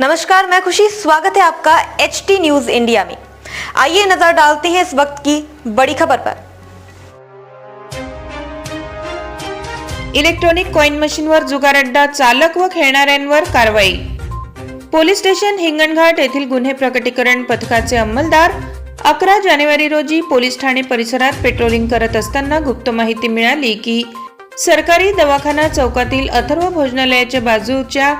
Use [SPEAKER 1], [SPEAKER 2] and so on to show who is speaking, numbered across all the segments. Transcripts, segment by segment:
[SPEAKER 1] नमस्कार मैं खुशी। स्वागत है आपका एच टी न्यूज इंडिया में। आइए नजर डालते हैं इस वक्त की बड़ी खबर पर।
[SPEAKER 2] इलेक्ट्रॉनिक कॉईन मशीनवर जुगार अड्डा चालक व खेळणाऱ्यांवर कारवाई। पोलीस स्टेशन हिंगणघाट येथील गुन्हे प्रकटीकरण पथकाचे अंमलदार अकरा जानेवारी रोजी पोलीस ठाणे परिसरात पेट्रोलिंग करत असताना गुप्त माहिती मिळाली की सरकारी दवाखाना चौकातील अथर्व भोजनालयाच्या बाजूच्या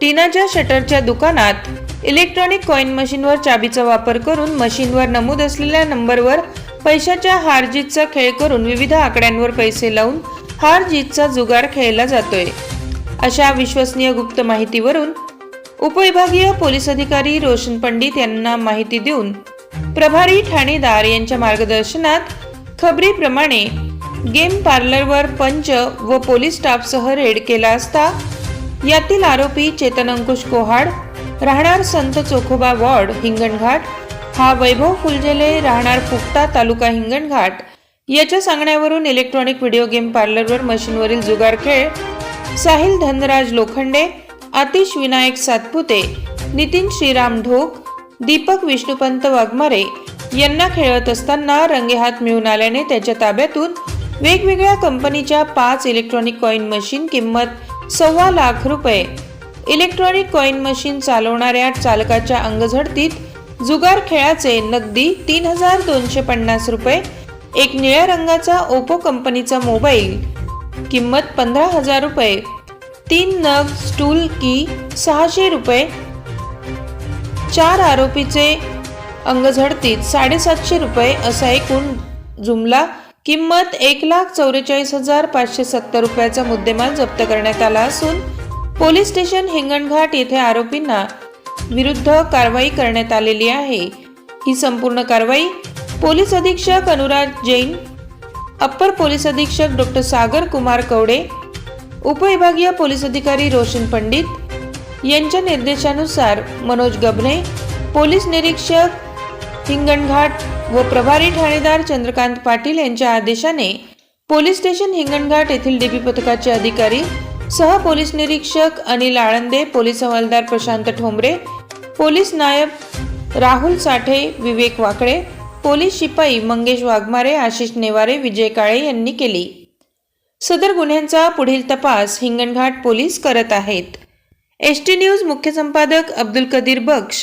[SPEAKER 2] टीनाच्या शटरच्या दुकानात इलेक्ट्रॉनिक कॉईन मशीनवर चाबीचा वापर करून मशीनवर नमूद असलेल्या नंबरवर पैशाच्या हार जीतचा खेळ करून विविध आकड्यांवर पैसे लावून हार जीतचा जुगार खेळला जातोय. अशा विश्वसनीय गुप्त माहितीवरून उपविभागीय पोलीस अधिकारी रोशन पंडित यांना माहिती देऊन प्रभारी ठाणेदार यांच्या मार्गदर्शनात खबरीप्रमाणे गेम पार्लरवर पंच व पोलीस स्टाफसह रेड केला असता यातील आरोपी चेतन अंकुश कोहाड राहणार संत चोखोबा वॉर्ड हिंगणघाट. हा वैभव फुलजेले राहणार फुकटा तालुका हिंगणघाट. याच्या सांगण्यावरून इलेक्ट्रॉनिक व्हिडिओ गेम पार्लरवर मशीनवरील जुगार खेळ. साहिल धनराज लोखंडे आतिश विनायक सातपुते नितीन श्रीराम ढोक दीपक विष्णुपंत वाघमारे यांना खेळत असताना रंगेहात मिळून आल्याने त्याच्या ताब्यातून वेगवेगळ्या कंपनीच्या पाच इलेक्ट्रॉनिक कॉईन मशीन किंमत सव्वा लाख रुपये. इलेक्ट्रॉनिक कॉईन मशीन चालवणाऱ्या चालकाच्या अंगझडतीत जुगार खेळाचे नगदी तीन हजार दोनशे पन्नास रुपये एक निळ्या रंगाचा ओप्पो कंपनीचा मोबाईल किंमत पंधरा हजार रुपये तीन नग स्टूल की सहाशे रुपये. चार आरोपीचे अंगझडतीत साडेसातशे रुपये असा एकूण जुमला किंमत एक लाख चौवेचाळीस हजार पाचशे सत्तर रुपयाचा मुद्देमाल जप्त करण्यात आला असून पोलीस स्टेशन हिंगणघाट येथे आरोपींना विरुद्ध कारवाई करण्यात आलेली आहे. ही संपूर्ण कारवाई पोलीस अधीक्षक अनुराग जैन अप्पर पोलीस अधीक्षक डॉक्टर सागर कुमार कवडे उपविभागीय पोलीस अधिकारी रोशन पंडित यांच्या निर्देशानुसार मनोज गबने पोलीस निरीक्षक हिंगणघाट व प्रभारी ठाणेदार चंद्रकांत पाटील यांच्या आदेशाने पोलीस स्टेशन हिंगणघाट येथील डीबी पथकाचे अधिकारी सह पोलीस निरीक्षक अनिल आळंदे पोलीस हवालदार प्रशांत ठोंबरे पोलीस नायब राहुल साठे विवेक वाकळे पोलीस शिपाई मंगेश वाघमारे आशिष नेवारे विजय काळे यांनी केली. सदर गुन्ह्यांचा पुढील तपास हिंगणघाट पोलीस करत आहेत. एस टी न्यूज मुख्य संपादक अब्दुल कदीर बख्श